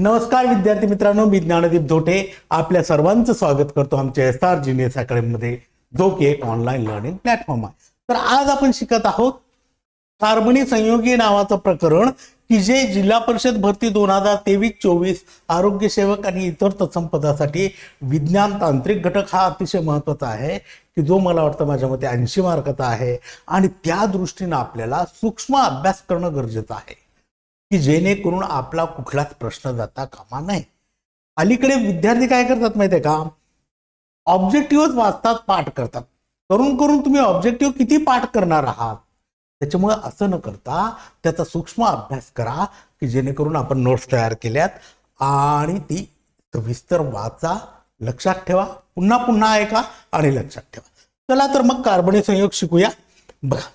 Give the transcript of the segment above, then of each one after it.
नमस्कार विद्यार्थी मित्रांनो मी ज्ञानदीप धोटे. आपल्या सर्वांचं स्वागत करतो आमच्या एस आर जिनियस अकॅडमीमध्ये जो की एक ऑनलाईन लर्निंग प्लॅटफॉर्म आहे. तर आज आपण शिकत आहोत कार्बनी संयोगी नावाचं प्रकरण की जे जिल्हा परिषद भरती दोन हजार तेवीस चोवीस आरोग्य सेवक आणि इतर तत्सम पदासाठी विज्ञान तांत्रिक घटक हा अतिशय महत्त्वाचा आहे की जो मला वाटतं माझ्या मते ऐंशी मार्काचा आहे. आणि त्या दृष्टीनं आपल्याला सूक्ष्म अभ्यास करणं गरजेचं आहे. की जेणेकरून आपला कुठलाच प्रश्न जाता कामा नाही अलीकडे विद्यार्थी काय करतात माहितीये का? ऑब्जेक्टिव्हच वाचतात पाठ करतात. करून करून तुम्ही ऑब्जेक्टिव्ह किती पाठ करणार आहात? त्याच्यामुळे असं न करता त्याचा सूक्ष्म अभ्यास करा की जेणेकरून आपण नोट्स तयार केल्यात आणि ती सविस्तर वाचा लक्षात ठेवा. पुन्हा पुन्हा ऐका आणि लक्षात ठेवा. चला तर मग कार्बनी संयोग शिकूया. बघा.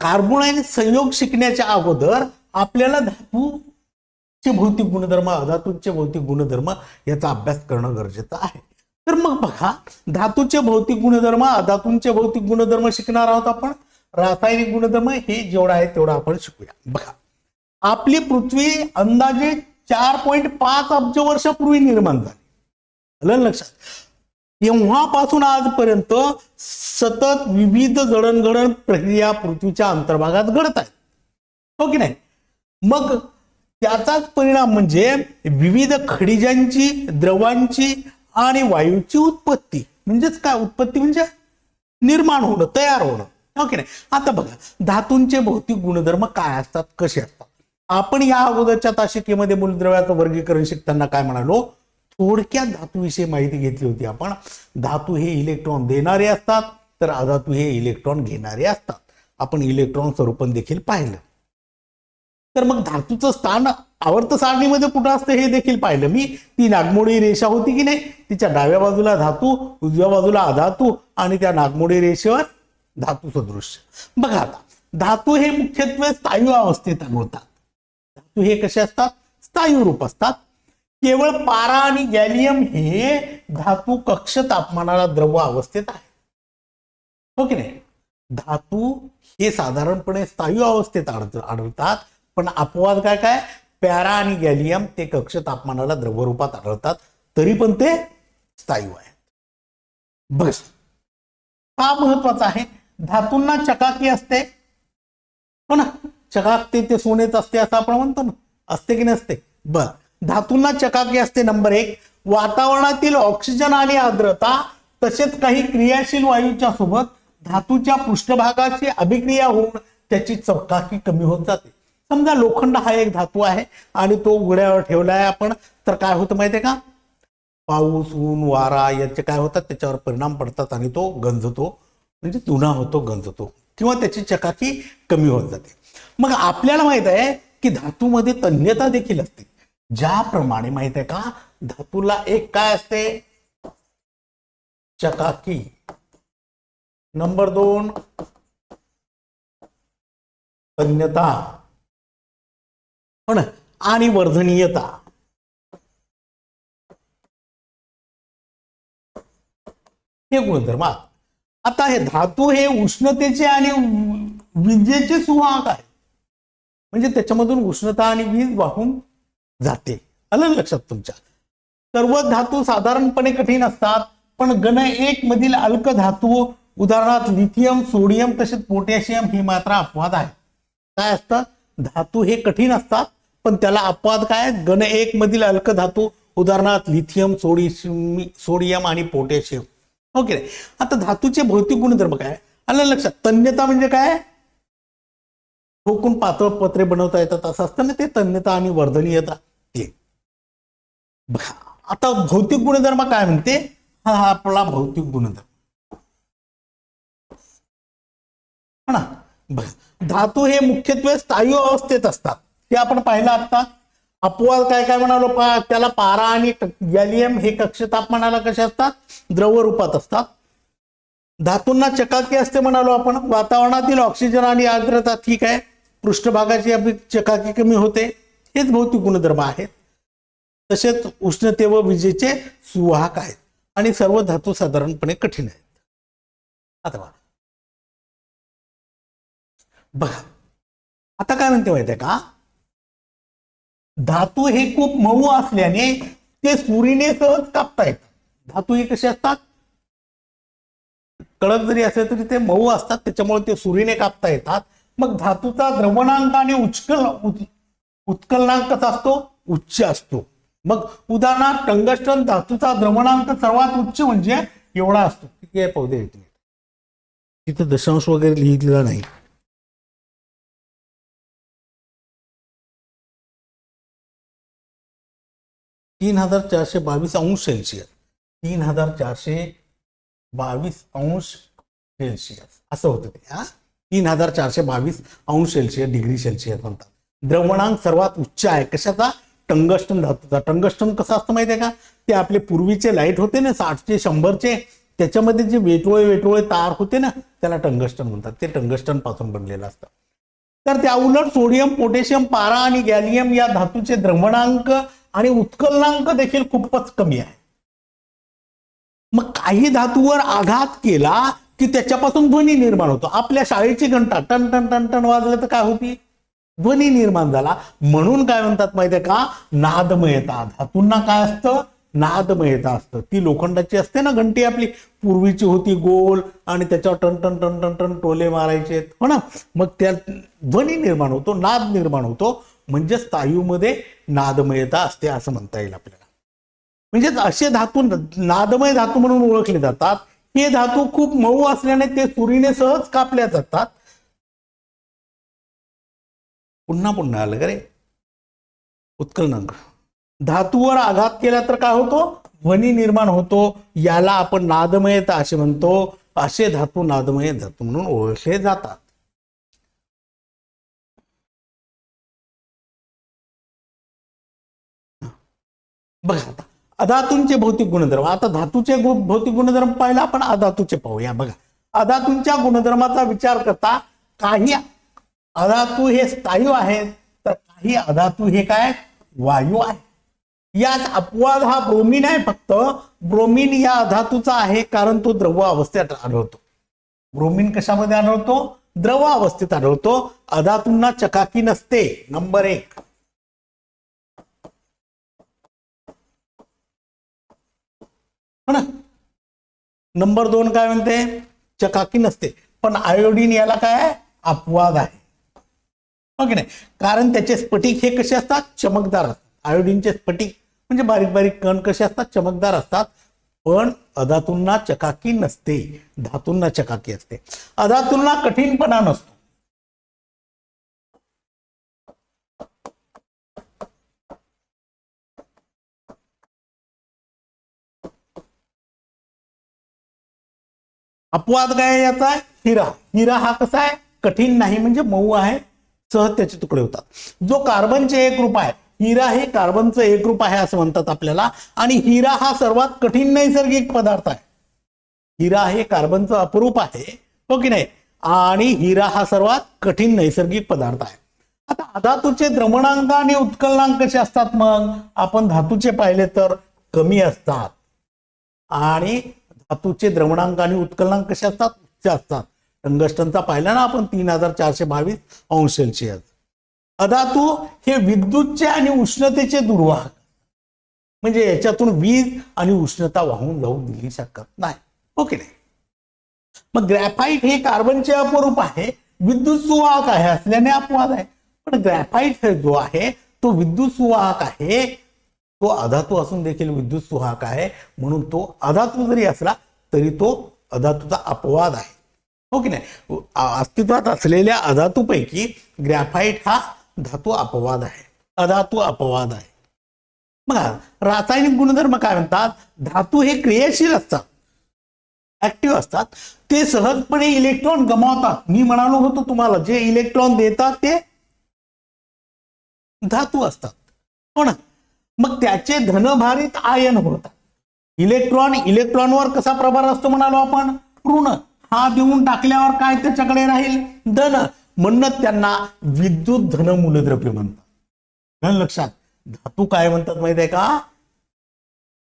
कार्बोनाईन संयोग शिकण्याच्या अगोदर आपल्याला धातूचे भौतिक गुणधर्म अधातूंचे भौतिक गुणधर्म याचा अभ्यास करणं गरजेचं आहे. तर मग बघा धातूचे भौतिक गुणधर्म अधातूंचे भौतिक गुणधर्म शिकणार आहोत आपण. रासायनिक गुणधर्म हे जेवढं आहे तेवढं आपण शिकूया. बघा आपली पृथ्वी अंदाजे चार पॉईंट पाच अब्ज वर्षापूर्वी निर्माण झाली. आलं लक्षात? तेव्हापासून आजपर्यंत सतत विविध जडणघडण प्रक्रिया पृथ्वीच्या अंतर्भागात घडत आहेत. हो की नाही? मग त्याचाच परिणाम म्हणजे विविध खनिजांची द्रवांची आणि वायूची उत्पत्ती. म्हणजेच काय उत्पत्ती म्हणजे? निर्माण होणं तयार होणं. हो की नाही? आता बघा धातूंचे भौतिक गुणधर्म काय असतात कसे असतात? आपण या अगोदरच्या ताशिकेमध्ये मूलद्रव्याचं वर्गीकरण शिकताना काय म्हणालो? थोडक्यात धातूविषयी माहिती घेतली होती आपण. धातू हे इलेक्ट्रॉन देणारे असतात तर अधातू हे इलेक्ट्रॉन घेणारे असतात. आपण इलेक्ट्रॉन स्वरूपण देखील पाहिलं. तर मग धातूचं स्थान आवर्त सारणीमध्ये कुठं असतं हे देखील पाहिलं. मी ती नागमोडी रेषा होती की नाही? तिच्या डाव्या बाजूला धातू उजव्या बाजूला अधातू आणि त्या नागमोडी रेषेवर धातू सदृश्य बघा आता धातू हे मुख्यत्वे स्थायू अवस्थेत आढळतात. धातू हे कसे असतात? स्थायू रूप असतात. केवळ पारा आणि गॅलियम हे धातू कक्ष तापमानाला द्रव अवस्थेत आहे. हो की नाही? धातू हे साधारणपणे स्थायू अवस्थेत आढळतात पण अपवाद काय काय? पॅरा आणि गॅलियम ते कक्ष तापमानाला द्रवरूपात आढळतात तरी पण ते स्थायू आहेत. बस हा महत्त्वाचा आहे. धातूंना चकाकी असते. हो ना? चकाकते ते सोनेच असते असं आपण म्हणतो ना. असते की नसते? बरं. धातूंना चकाकी असते नंबर एक. वातावरणातील ऑक्सिजन आणि आर्द्रता तसेच काही क्रियाशील वायूच्या सोबत धातूच्या पृष्ठभागाची अभिक्रिया होऊन त्याची चकाकी कमी होत जाते. समजा लोखंड हा एक धातू आहे आणि तो उघड्यावर ठेवला आहे आपण तर काय होतं माहितीये का? पाऊस ऊन वारा यांचे काय होतात? त्याच्यावर परिणाम पडतात आणि तो गंजतो. म्हणजे चुना होतो गंजतो. किंवा त्याची चकाकी कमी होत जाते. मग आपल्याला माहीत आहे की धातूमध्ये तन्यता देखील असते. ज्याप्रमाणे माहीत आहे का? धातूला एक काय असते? चकाकी. नंबर दोन तन्यता. पण आणि वर्धनीयता. हे गुणधर्म आता हे धातू हे उष्णतेचे आणि विजेचे सुवाहक आहे. म्हणजे त्याच्यामधून उष्णता आणि वीज वाहून जाते. आलं लक्षात तुमच्या? सर्व धातू साधारणपणे कठीण असतात पण गण एक मधील अल्क धातू उदाहरणार्थ लिथियम सोडियम तसेच पोटॅशियम हे मात्र अपवाद आहे. काय असतं? धातू हे कठीण असतात पण त्याला अपवाद काय? गण एक मधील अल्क धातू उदाहरणार्थ लिथियम सोडियम सोडियम आणि पोटॅशियम ओके. आता धातूचे भौतिक गुणधर्म काय? आलं लक्षात. तन्यता म्हणजे काय? ठोकून पातळ पत्रे बनवता येतात. असं असतं ना ते? तन्यता आणि वर्धनीयता ते. आता भौतिक गुणधर्म काय म्हणते? हा हा आपला भौतिक गुणधर्म. ना? बघा धातू हे मुख्यत्वे स्थायू अवस्थेत असतात. हे आपण पाहिलं आता. अपवाद काय काय म्हणालो? पा त्याला पारा आणि गॅलियम हे कक्ष तापमानाला कसे असतात? द्रव रूपात असतात. धातूंना चकाकी असते म्हणालो आपण. वातावरणातील ऑक्सिजन आणि आर्द्रता ठीक आहे. पृष्ठभागाची चकाकी कमी होते. हेच भौतिक गुणधर्म आहेत. तसेच उष्णते व विजेचे सुवाहक आहेत. आणि सर्व धातू साधारणपणे कठीण आहेत. आता बघा. बघा आता काय म्हणते माहितीये का? धातू हे खूप मऊ असल्याने ते सुरीने सहज कापता येतात धातू हे कसे असतात? कडक जरी असेल तरी ते मऊ असतात. त्याच्यामुळे ते सुरीने कापता येतात. मग धातूचा द्रवणांक आणि उच्च उत्कलनांक कसा असतो उच्च असतो. मग उदाहरणार्थ टंगस्टन धातूचा द्रवणांक सर्वात उच्च म्हणजे एवढा असतो. किती आहे पौदे येतील तिथं दशांश वगैरे लिहिलेला नाही. तीन हजार चारशे बावीस अंश सेल्सिअस. तीन हजार चारशे बावीस अंश सेल्सिअस. असं होतं ते हा? तीन हजार चारशे बावीस अंश सेल्सिअस डिग्री सेल्सिअस म्हणतात. द्रवणांक सर्वात उच्च आहे. कशाचा? टंगस्टन धातूचा. टंगस्टन कसं असतं माहिती आहे का? ते आपले पूर्वीचे लाइट होते ना साठचे शंभरचे त्याच्यामध्ये जे वेटोळे वेटोळे तार होते ना त्याला टंगस्टन म्हणतात. ते टंगस्टनपासून बनलेलं असतं. तर त्या उलट सोडियम पोटॅशियम पारा आणि गॅलियम या धातूचे द्रवणांक आणि उत्कलनांक देखील खूपच कमी आहे. मग काही धातूवर आघात केला की त्याच्यापासून ध्वनी निर्माण होतो. आपल्या शाळेची घंटा टन टन टन टन वाजलं तर काय होती? ध्वनी निर्माण झाला. म्हणून काय म्हणतात माहितीये का? नादमयता. धातूंना काय असतं? नादमयता असतं. ती लोखंडाची असते ना घंटी आपली? पूर्वीची होती गोल आणि त्याच्यावर टन टन टन टन टन टोले मारायचे हो ना? मग त्या ध्वनी निर्माण होतो नाद निर्माण होतो. म्हणजे स्थायूमध्ये नादमयता असते असं म्हणता येईल आपल्याला. म्हणजेच असे धातू नादमय धातू म्हणून ओळखले जातात. हे धातू खूप मऊ असल्याने ते सुरीने सहज कापल्या जातात. पुन्हा पुन्हा आलं का रे? उत्कलनांक धातूवर आघात केला तर काय होतो? ध्वनी निर्माण होतो. याला आपण नादमयता असे म्हणतो. असे धातू नादमय धातू म्हणून ओळखले जातात. बघा आता. अधातूंचे भौतिक गुणधर्म. आता धातूचे भौतिक गुणधर्म पाहिला आपण अधातूचे पाहूया. बघा. अधातूंच्या गुणधर्माचा विचार करता काही अधातू हे स्थायू आहेत तर काही अधातू हे काय? वायू आहे यात अपवाद हा ब्रोमिन आहे फक्त. ब्रोमीन या अधातूचा आहे कारण तो द्रव अवस्थेत आढळतो. ब्रोमिन कशामध्ये आढळतो? द्रव अवस्थेत आढळतो. अधातूंना चकाकी नसते. नंबर एक. हो ना? नंबर दोन काय म्हणते? चकाकी नसते. पण आयोडीन याला काय? अपवाद आहे. हो की नाही? कारण त्याचे स्फटिक हे कसे असतात? चमकदार असतात. आयोडीनचे स्फटिक म्हणजे बारीक बारीक कण कसे असतात? चमकदार असतात. पण अधातूंना चकाकी नसते. धातूंना चकाकी असते. अधातूंना कठीणपणा नसतो. अपवाद काय आहे याचा? हिरा. हिरा हा कसा आहे? कठीण नाही म्हणजे मऊ आहे. सह त्याचे तुकडे होतात. जो कार्बनचे एक रूप आहे हिरा हे कार्बनचं एक रूप आहे असं म्हणतात आपल्याला. आणि हिरा हा सर्वात कठीण नैसर्गिक पदार्थ आहे. हिरा हे कार्बनचं अपरूप आहे हो की नाही? आणि हिरा हा सर्वात कठीण नैसर्गिक पदार्थ आहे. आता अधातूचे द्रवणांक आणि उत्कलनांक कसे असतात मग? आपण धातूचे पाहिले तर कमी असतात. आणि धातूचे द्रवणांक आणि उत्कलनांक कसे असतात? उच्च असतात. टंगस्टनचा पाहिला ना आपण तीन हजार चारशे बावीस अंश सेल्सिअस. अधातू हे विद्युतचे आणि उष्णतेचे दुर्वाहक. म्हणजे याच्यातून वीज आणि उष्णता वाहून जाऊ दिली शकत नाही. हो ओके नाही? मग ग्रॅफाईट हे कार्बनचे अपरूप आहे. विद्युत सुवाहक आहे असल्याने अपवाद आहे. पण ग्रॅफाईट हे जो आहे तो विद्युत सुवाहक आहे. तो अधातू असून देखील विद्युत सुवाहक आहे. म्हणून तो अधातू जरी असला तरी तो अधातूचा अपवाद आहे. हो की नाही? अस्तित्वात असलेल्या अधातूपैकी ग्रॅफाईट हा धातू अपवाद आहे. अधातू अपवाद आहे. बघा रासायनिक गुणधर्म काय म्हणतात? धातू हे क्रियाशील असतात. ऍक्टिव्ह असतात. ते सहजपणे इलेक्ट्रॉन गमावतात. मी म्हणालो होतो तुम्हाला जे इलेक्ट्रॉन देतात ते धातू असतात. हो ना? मग त्याचे धनभारित आयन होतात. इलेक्ट्रॉन इलेक्ट्रॉनवर कसा प्रभार असतो म्हणालो आपण? ऋण. हा देऊन टाकल्यावर काय त्याच्याकडे राहील? धन. म्हणणं त्यांना विद्युत धन मूलद्रव्य म्हणतात. धन लक्षात. धातू काय म्हणतात माहिती आहे का?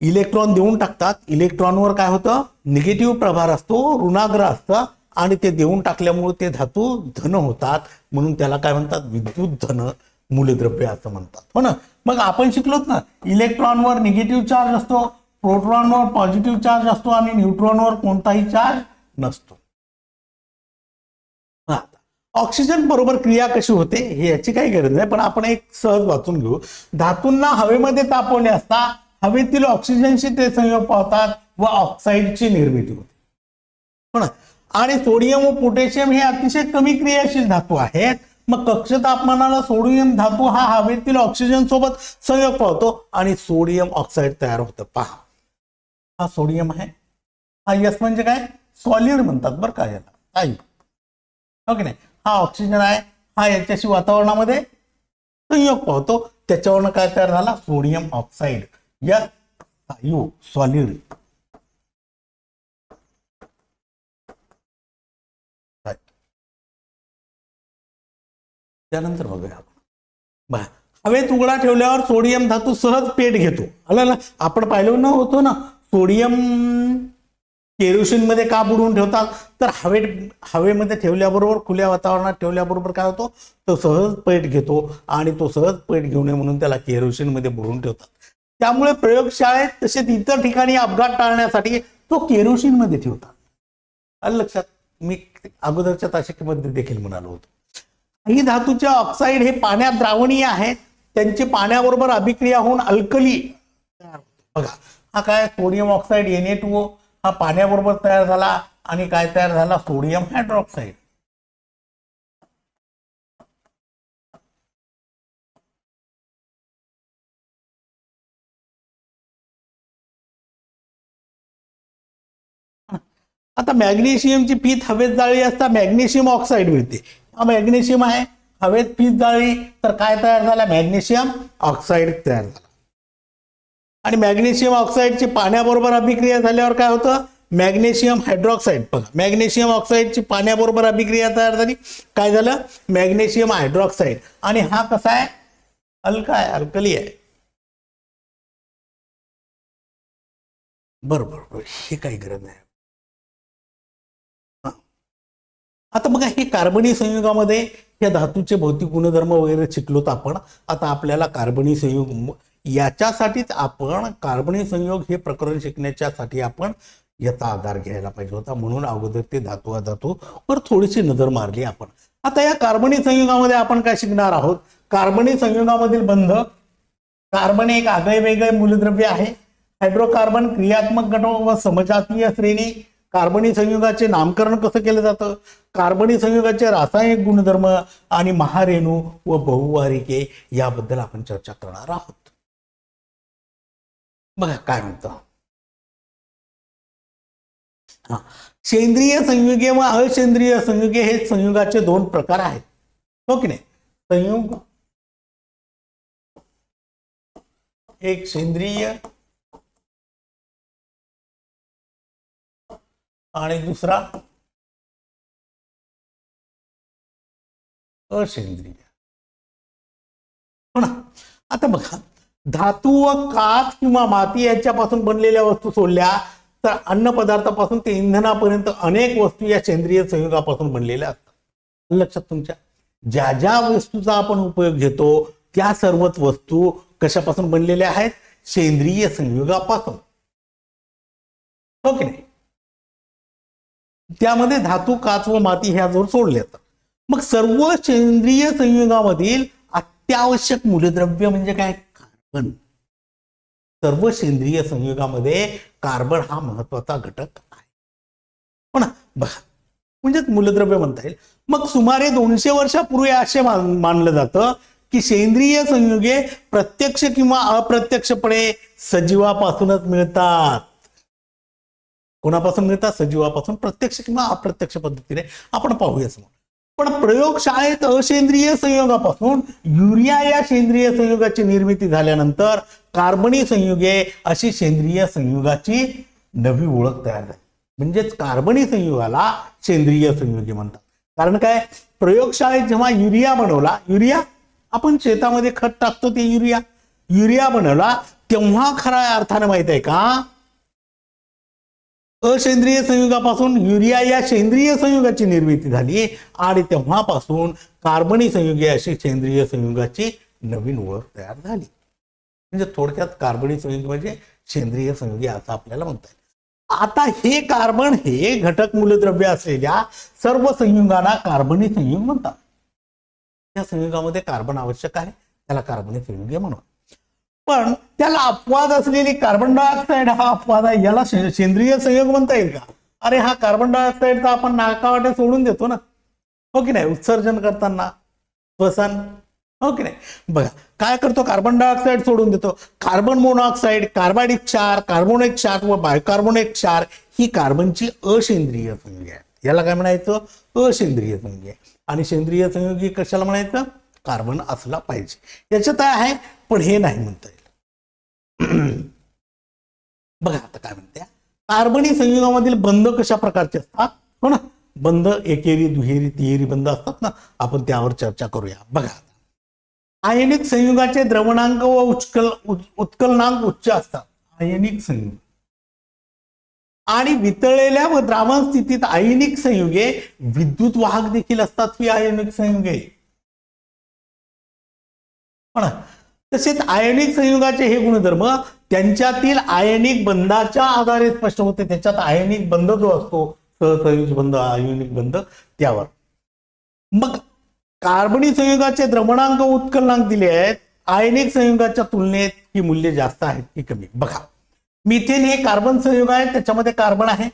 इलेक्ट्रॉन देऊन टाकतात. इलेक्ट्रॉनवर काय होतं? निगेटिव्ह प्रभार असतो ऋणाग्र असतं आणि ते देऊन टाकल्यामुळे ते धातू धन होतात. म्हणून त्याला काय म्हणतात? विद्युत धन मूलद्रव्य असं म्हणतात. हो ना? मग आपण शिकलोत ना इलेक्ट्रॉनवर निगेटिव्ह चार्ज असतो प्रोटॉनवर पॉझिटिव्ह चार्ज असतो आणि न्यूट्रॉनवर कोणताही चार्ज नसतो. हा. ऑक्सिजन बरोबर क्रिया कशी होते हे याची काही गरज नाही पण आपण एक सहज वाचून घेऊ. धातूंना हवेमध्ये तापवले असता हवेतील ऑक्सिजनशी ते संयोग पावतात व ऑक्साईडची निर्मिती होते. पण आणि सोडियम व पोटॅशियम हे अतिशय कमी क्रियाशील धातू आहेत. मग कक्ष तापमानाला सोडियम धातू हा हवेतील ऑक्सिजन सोबत संयोग पावतो आणि सोडियम ऑक्साईड तयार होतं. पहा. हा सोडियम आहे. हा यस म्हणजे काय? सॉलिड म्हणतात बरं का याला. आई. ओके नाही? हा ऑक्सिजन आहे हा याच्याशी वातावरणामध्ये संयोग पावतो. त्याच्यावरनं काय तयार झाला? सोडियम ऑक्साईड यू सॉलिड त्यानंतर बघूया. बघा हवेत उघडा ठेवल्यावर सोडियम धातू सहज पेट घेतो. आलं ना? आपण पाहिलं न होतो ना? सोडियम केरोसिनमध्ये का बुडवून ठेवतात? तर हवे हवेमध्ये ठेवल्याबरोबर खुल्या वातावरणात ठेवल्याबरोबर काय होतो? तो सहज पेट घेतो आणि तो सहज पेट घेऊ नये म्हणून त्याला केरोसिनमध्ये बुडवून ठेवतात. त्यामुळे प्रयोगशाळेत तसेच इतर ठिकाणी अपघात टाळण्यासाठी तो केरोसिनमध्ये ठेवतात. आलं लक्षात? मी अगोदरच्या ताशिकेमध्ये देखील म्हणालो होतो. काही धातूचे ऑक्साईड हे पाण्यात द्रावणीय आहेत. त्यांची पाण्याबरोबर अभिक्रिया होऊन अल्कली तयार होते. बघा हा काय? Sodium oxide N A two हा पाण्याबरोबर तयार झाला आणि काय तयार झाला? Sodium hydroxide. आता मॅग्नेशियमची पीत हवेत जाळी असता मॅग्नेशियम ऑक्साईड मिळते. हा मॅग्नेशियम आहे. हवेत पीत जाळी तर काय तयार झाला? मॅग्नेशियम ऑक्साईड तयार झाला. आणि मॅग्नेशियम ऑक्साईडची पाण्याबरोबर अभिक्रिया झाल्यावर काय होतं? Magnesium hydroxide. बघा मॅग्नेशियम ऑक्साईडची पाण्याबरोबर अभिक्रिया तयार झाली. काय झालं? Magnesium hydroxide. आणि हा कसा आहे? हलका आहे अल्कली आहे. बरोबर हे काही गरज नाही. आता बघा हे कार्बनी संयुगामध्ये या धातूचे भौतिक गुणधर्म वगैरे शिकलोत आपण. आता आपल्याला कार्बनी संयुग याच्यासाठीच आपण कार्बनी संयोग हे प्रकरण शिकण्याच्यासाठी आपण याचा आधार घ्यायला पाहिजे होता. म्हणून अगोदर ते धातू अधातू वर थोडीशी नजर मारली आपण. आता या कार्बनी संयुगामध्ये आपण काय शिकणार आहोत? कार्बनी संयुगामधील बंध कार्बन एक आगळे वेगळे मूलद्रव्य आहे. हायड्रोकार्बन क्रियात्मक गट व समजातीय श्रेणी. कार्बनी संयुगाचे नामकरण कसं केलं जातं? कार्बनी संयुगाचे रासायनिक गुणधर्म आणि महारेणू व बहुवारिके याबद्दल आपण चर्चा करणार आहोत. बघा काय म्हणतो. हा. सेंद्रिय संयुगे व असेंद्रिय संयुगे हे संयुगाचे दोन प्रकार आहेत. हो की नाही? संयुग एक सेंद्रिय आणि दुसरा असेंद्रिय. हो ना? आता बघा. धातू व काच किंवा माती यांच्यापासून बनलेल्या वस्तू सोडल्या तर अन्न पदार्थापासून ते इंधनापर्यंत अनेक वस्तू या सेंद्रिय संयुगापासून बनलेल्या असतात. लक्षात तुमच्या? ज्या ज्या वस्तूचा आपण उपयोग घेतो त्या सर्वच वस्तू कशापासून बनलेल्या आहेत? सेंद्रिय संयुगापासून. ओके. नाही त्यामध्ये धातू काच व माती ह्या जोर सोडल्या जातात. मग सर्व सेंद्रिय संयुगामधील अत्यावश्यक मूलद्रव्य म्हणजे काय? पण सर्व सेंद्रिय संयुगामध्ये कार्बन हा महत्त्वाचा घटक आहे. पण ना? बघा. म्हणजेच मूलद्रव्य म्हणता येईल. मग सुमारे दोनशे वर्षापूर्वी असे मान- मानलं जातं की सेंद्रिय संयुगे प्रत्यक्ष किंवा अप्रत्यक्षपणे सजीवापासूनच मिळतात. कोणापासून मिळतात? सजीवापासून प्रत्यक्ष किंवा अप्रत्यक्ष पद्धतीने. आपण पाहूया समोर. पण प्रयोगशाळेत असेंद्रिय संयोगापासून युरिया या सेंद्रिय संयुगाची निर्मिती झाल्यानंतर कार्बनी संयुगे अशी सेंद्रिय संयुगाची नवी ओळख तयार झाली. म्हणजेच कार्बनी संयुगाला सेंद्रिय संयुगे म्हणतात. कारण काय? प्रयोगशाळेत जेव्हा युरिया बनवला युरिया? आपण शेतामध्ये खत टाकतो ते युरिया. युरिया बनवला तेव्हा खऱ्या अर्थानं माहीत आहे का? असेंद्रिय संयुगापासून युरिया या सेंद्रिय संयुगाची निर्मिती झाली. आणि तेव्हापासून कार्बनी संयुगे अशी सेंद्रिय संयुगाची नवीन ओळख तयार झाली. म्हणजे थोडक्यात कार्बनी संयुग म्हणजे सेंद्रिय संयुगे असं आपल्याला म्हणता येईल. आता हे कार्बन हे घटक मूलद्रव्य असलेल्या सर्व संयुगांना कार्बनी संयुग म्हणतात. या संयुगामध्ये कार्बन आवश्यक आहे. त्याला कार्बनी संयुगे म्हणून. पण त्याला अपवाद असलेली कार्बन डायऑक्साईड हा अपवाद आहे. याला सेंद्रिय संयोग म्हणता येईल का? अरे हा कार्बन डायऑक्साईडचा आपण नाकावाटे सोडून देतो ना. हो की नाही? उत्सर्जन करताना. श्वसन. हो की नाही? बघा काय करतो? कार्बन डायऑक्साईड सोडून देतो. कार्बन मोनॉक्साईड कार्बाडिक क्षार कार्बोनिक क्षार व बायोकार्बोनेट क्षार ही कार्बनची असेंद्रिय संयोग आहे. याला काय म्हणायचं? असेंद्रिय आहे. आणि सेंद्रिय संयुगी कशाला म्हणायचं? कार्बन असला पाहिजे. याच्यात आहे पण हे नाही म्हणता येईल. बघा आता काय म्हणते. कार्बनी संयुगामधील बंध कशा प्रकारचे असतात? हो ना? बंध एकेरी दुहेरी तिहेरी बंध असतात ना? आपण त्यावर चर्चा करूया. बघा आयनिक संयुगाचे द्रवणांक व उच्कल उत्कलनांक उच्च असतात. आयनिक संयुग. आणि वितळलेल्या व द्रावण स्थितीत आयनिक संयुगे विद्युत वाहक देखील असतात ही आयनिक संयुगे? पण तसेच आयनिक संयुगाचे हे गुणधर्म त्यांच्यातील आयनिक बंधाच्या आधारे स्पष्ट होते. त्याच्यात आयनिक बंध जो असतो सहसंयुज बंध आयनिक बंध त्यावर. मग कार्बनी संयुगाचे द्रवणांक उत्कलनांक दिले आहेत. आयनिक संयुगाच्या तुलनेत ही मूल्य जास्त आहेत की कमी? बघा. मिथेन हे कार्बन संयुग आहे. त्याच्यामध्ये कार्बन आहे.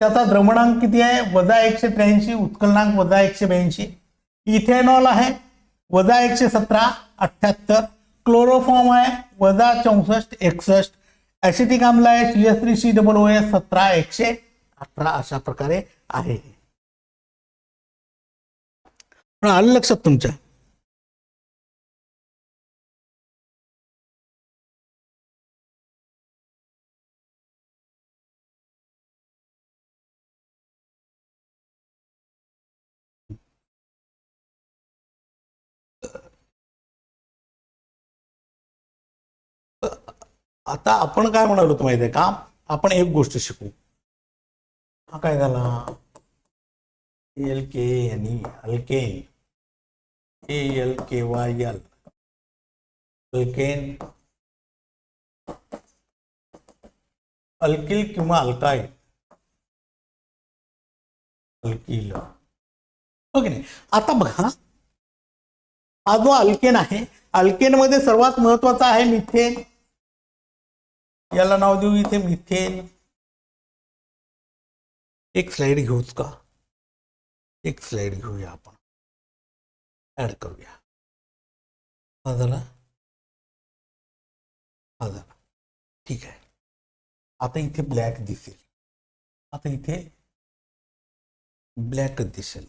त्याचा द्रवणांक किती आहे? वजा एकशे त्र्याऐंशी उत्कलनांक वजा एकशे ब्याऐंशी. इथेनॉल आहे. वजा एकशे सतरा अठ्ठ्याहत्तर क्लोरोफॉर्म आहे वजा चौसष्ट एकसष्ट. ॲसिटिक आम्ल आहे C S three C double O S सतरा एकशे अठरा अशा प्रकारे आहे. पण आलं लक्षात तुमच्या? आता आपण काय म्हणालो होतो माहिती आहे का? आपण एक गोष्ट शिकू. हा काय झाला? L K N E A L K Y L alkane alkyl किंवा अल्काईल अल्किल. हो की नाही? आता बघा. हा जो अल्केन आहे अल्केन मध्ये सर्वात महत्त्वाचा आहे मिथेन. याला नाव देऊ इथे मिथेन. एक स्लाइड घेऊच का? एक स्लाइड घेऊया आपण. ऍड करूया. हा झाला? हा झाला. ठीक आहे. आता इथे ब्लॅक दिसेल. आता इथे ब्लॅक दिसेल.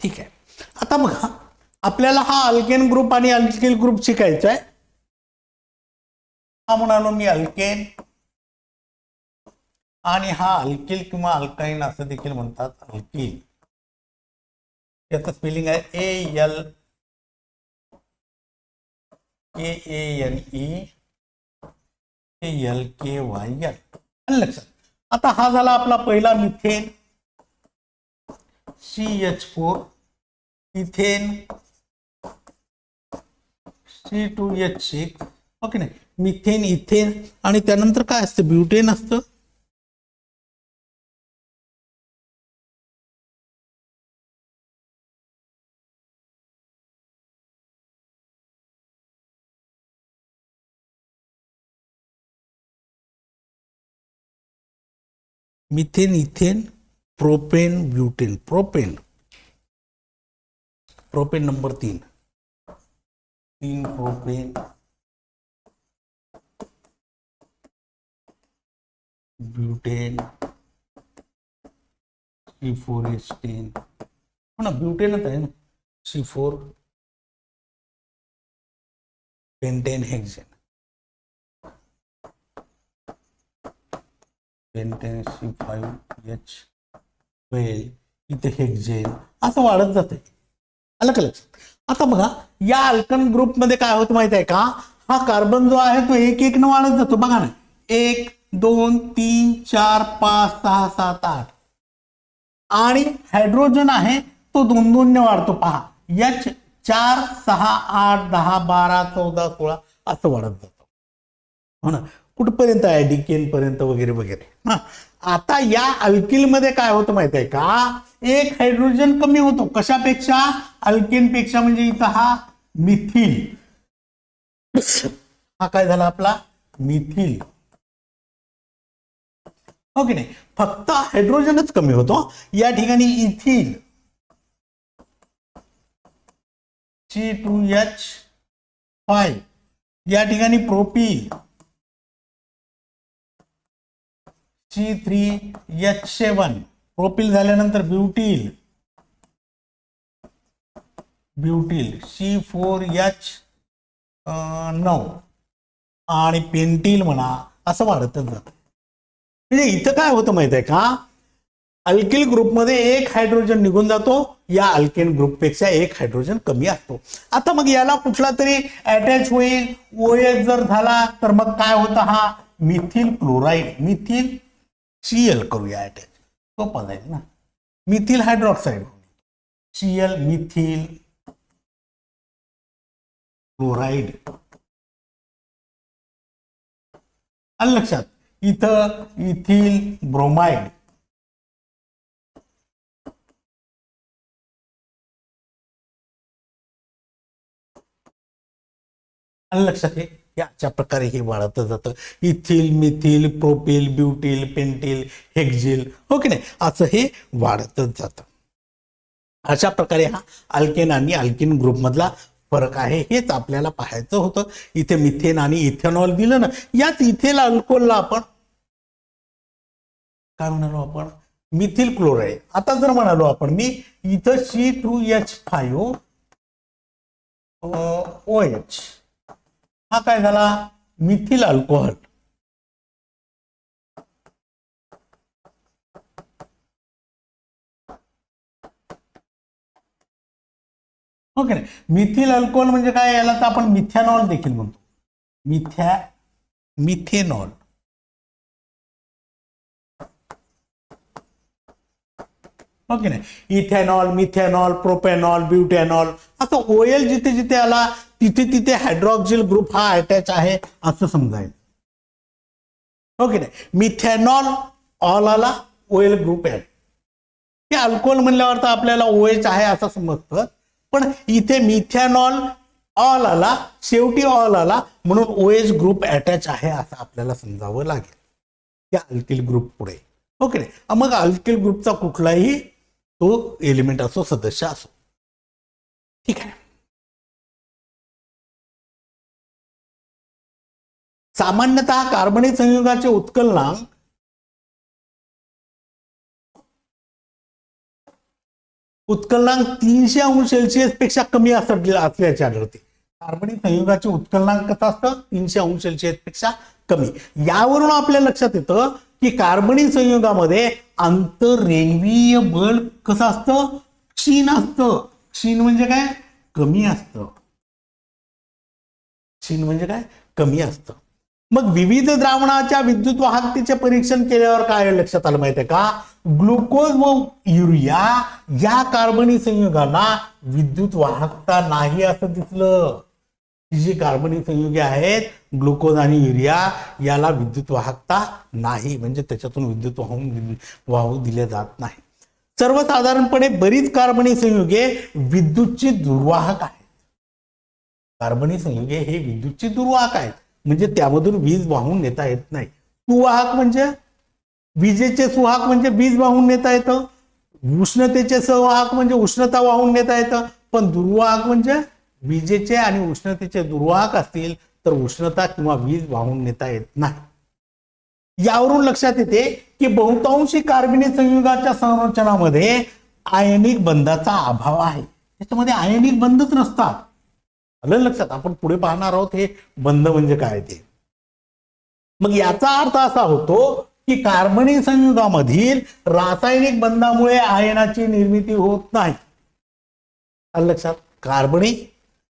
ठीक आहे. आता बघा आपल्याला हा अल्केन ग्रुप आणि अल्किल ग्रुप शिकायचा आहे हा म्हणालो मी अल्केन आणि हा अल्किल किंवा अल्काईन असं देखील म्हणतात अल्किल याचं स्पेलिंग आहे A L K A N E L K Y L लक्षात आता हा झाला आपला पहिला methane C H four ethane C two H six okay नाही? Methane ethane. आणि त्यानंतर काय असतं? ब्युटेन असतं? Methane ethane propane butane. Propane. Propane number तीन. तीन propane butane C four H ten हो ना ब्युटेनच आहे ना. C four pentane hexane pentane C five H twelve इथे हेक्झेन असं वाढत जाते आलं का आता बघा या अल्कन ग्रुपमध्ये काय होतं माहिती आहे का? हा कार्बन जो आहे तो एक एक न वाढत जातो. बघा ना. एक दोन तीन चार पाच सहा सात आठ. आणि हायड्रोजन आहे तो दोन दोनने वाढतो. पहा. एच चार सहा आठ दहा बारा चौदा सोळा असं वाढत जातो. हो ना. कुठपर्यंत आहे? डिकेन पर्यंत वगैरे वगैरे. हा. आता या अल्किलमध्ये काय होतं माहीत आहे का? एक हायड्रोजन कमी होतो. कशापेक्षा? अल्केन पेक्षा म्हणजे इथं हा मिथिल. हा काय झाला आपला? मिथिल. हो नाही? फक्त हायड्रोजनच कमी होतो. या ठिकाणी ethyl. C two H five या ठिकाणी propyl C three H seven propyl झाल्यानंतर butyl butyl C four H नऊ. आणि पेंटील म्हणा असं वाढतच जातं. म्हणजे इथं काय होतं माहीत आहे का अल्किल ग्रुपमध्ये एक हायड्रोजन निघून जातो या अल्केन ग्रुपपेक्षा एक हायड्रोजन कमी असतो. आता मग याला कुठला तरी अटॅच होईल. ओएस जर झाला तर मग काय होतं हा? मिथिल क्लोराईड मिथिल सीएल करूया अटॅच सोपं जाईल ना. Methyl hydroxide CL methyl chloride आलं लक्षात? इथं इथिल ब्रोमाइड आलं लक्षात हे? याच्या प्रकारे हे वाढत जातं. Ethyl methyl propyl butyl pentyl hexyl हो की नाही? असं हे वाढतच जातं. अशा प्रकारे हा अल्केन आणि अल्किन ग्रुपमधला फरक आहे हेच आपल्याला पाहायचं होतं. इथे मिथेन आणि इथेनॉल दिलं ना याच इथेल अल्कोहोलला आपण काय म्हणालो आपण? मिथिल क्लोराईड आता जर म्हणालो आपण मी इथं C two H five O H हा काय झाला? मिथिल अल्कोहोल ओके नाही? मिथिल अल्कोहोल म्हणजे काय? याला तर आपण मिथॅनॉल देखील म्हणतो. मिथ्या मिथेनॉल. हो ओके नाही? Ethanol methanol propanol butanol. असं ओएल जिथे जिथे आला तिथे तिथे हायड्रॉक्झिल ग्रुप हा अटॅच आहे असं समजायचं. हो ओके नाही? मिथेनॉल ऑल आला ओएल ग्रुप आहे ते अल्कोहोल म्हणल्यावर तर आपल्याला ओएच आहे असं समजतं. पण इथे मिथेनॉल ऑल आला शेवटी ऑल आला म्हणून ओएच ग्रुप अटॅच आहे असं आपल्याला समजावं लागेल. त्या अल्किल ग्रुप पुढे. हो ओके नाही? मग अल्किल ग्रुपचा कुठलाही तो एलिमेंट असो सदस्य असो. ठीक आहे सामान्यतः कार्बनिक संयुगाचे उत्कलनांक उत्कलनांक तीनशे अंश सेल्सिअसपेक्षा कमी असल्याचे आढळते कार्बनिक संयुगाचे उत्कलनांक कसं असतं? तीनशे अंश सेल्सिअसपेक्षा कमी. यावरून आपल्या लक्षात येतं की कार्बनिक संयुगामध्ये आंतररेल्वीय बल कसं असतं? क्षीण असतं. क्षीण म्हणजे काय? कमी असतं. क्षीण म्हणजे काय? कमी असतं. मग विविध द्रावणाच्या विद्युत वाहकतेचे परीक्षण केल्यावर काय लक्षात आलं माहितीये का? ग्लुकोज व युरिया या कार्बनी संयुगांना विद्युत वाहकता नाही असं दिसलं. ही जी कार्बनिक संयुगे आहेत ग्लुकोज आणि युरिया याला विद्युत वाहकता नाही. म्हणजे त्याच्यातून विद्युत वाहून वाहू दिले जात नाही. सर्वसाधारणपणे बरीच कार्बनिक संयुगे विद्युतची दुर्वाहक आहेत. कार्बनिक संयुगे हे विद्युतची दुर्वाहक आहेत. म्हणजे त्यामधून वीज वाहून नेता येत नाही. सुवाहक म्हणजे? विजेचे सुवाहक म्हणजे वीज वाहून नेता येतं. उष्णतेचे संवाहक म्हणजे उष्णता वाहून नेता येतं. पण दुर्वाहक म्हणजे? विजेचे आणि उष्णतेचे दुर्वाहक असतील तर उष्णता किंवा वीज वाहून नेता येत नाही. यावरून लक्षात येते की बहुतांशी कार्बनिक संयुगाच्या संरचनामध्ये आयनिक बंधाचा अभाव आहे. त्याच्यामध्ये आयनिक बंधच नसतात. आलं लक्षात? आपण पुढे पाहणार आहोत हे बंध म्हणजे काय ते. मग याचा अर्थ असा होतो की कार्बनी संयुगामधील रासायनिक बंधामुळे आयनाची निर्मिती होत नाही. लक्षात? कार्बनी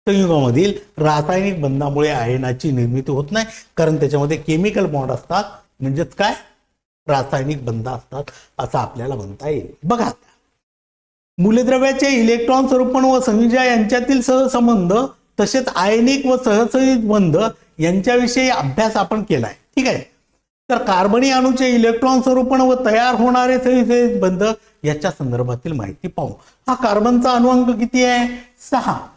संयुगामधील रासायनिक बंधामुळे आयनाची निर्मिती होत नाही. कारण त्याच्यामध्ये केमिकल बॉन्ड असतात. म्हणजेच काय? रासायनिक बंध असतात. असं आपल्याला म्हणता येईल. बघा. मूलद्रव्याचे इलेक्ट्रॉन स्वरूपण व संयुजा यांच्यातील सहसंबंध तसेच आयनिक व सहसंयुज बंध यांच्याविषयी अभ्यास आपण केलाय. ठीक आहे? तर कार्बनी अणूचे इलेक्ट्रॉन स्वरूपण व तयार होणारे सहसंयोजित बंध याच्या संदर्भातील माहिती पाहू. हा कार्बनचा अणुअंक किती आहे? सहा.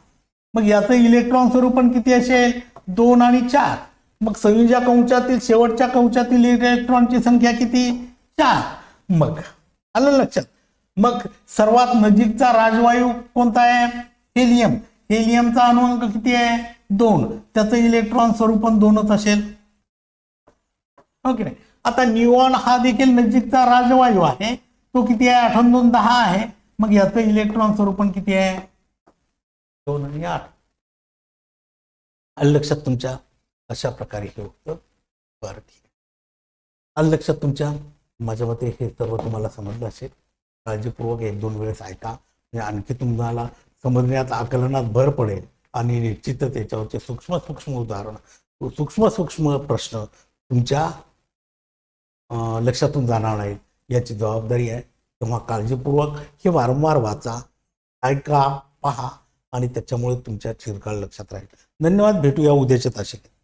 मग याचं इलेक्ट्रॉन स्वरूपण किती असेल? दोन आणि चार. मग संयुजा कवचातील शेवटच्या कवचातील इलेक्ट्रॉनची संख्या किती? चार. मग आलं लक्षात. मग सर्वात नजीकचा राजवायू कोणता आहे? हेलियम हेलियमचा अणुअंक किती आहे? दोन. त्याचं इलेक्ट्रॉन स्वरूपण दोनच असेल. ओके. नाही आता न्यूऑन हा देखील नजीकचा राजवायू आहे. तो किती आहे? आठवण दोन दहा आहे. मग याचं इलेक्ट्रॉन स्वरूपण किती आहे? दोन आणि आठ. आलं लक्षात तुमच्या अशा प्रकारे हे होतं? बरं ठीक आहे. आलं लक्षात तुमच्या माझ्या मते हे सर्व तुम्हाला समजलं असेल. काळजीपूर्वक एक दोन वेळेस ऐका. म्हणजे आणखी तुम्हाला समजण्यात आकलनात भर पडेल. आणि निश्चितच याच्यावरचे सूक्ष्म सूक्ष्म उदाहरण सूक्ष्म सूक्ष्म प्रश्न तुमच्या लक्षातून जाणार नाहीत. याची जबाबदारी आहे. तेव्हा काळजीपूर्वक हे वारंवार वाचा. ऐका पहा. आणि त्याच्यामुळे तुमच्या चिरकाळ लक्षात राहील. धन्यवाद. भेटूया उद्याच्या तासिकेत.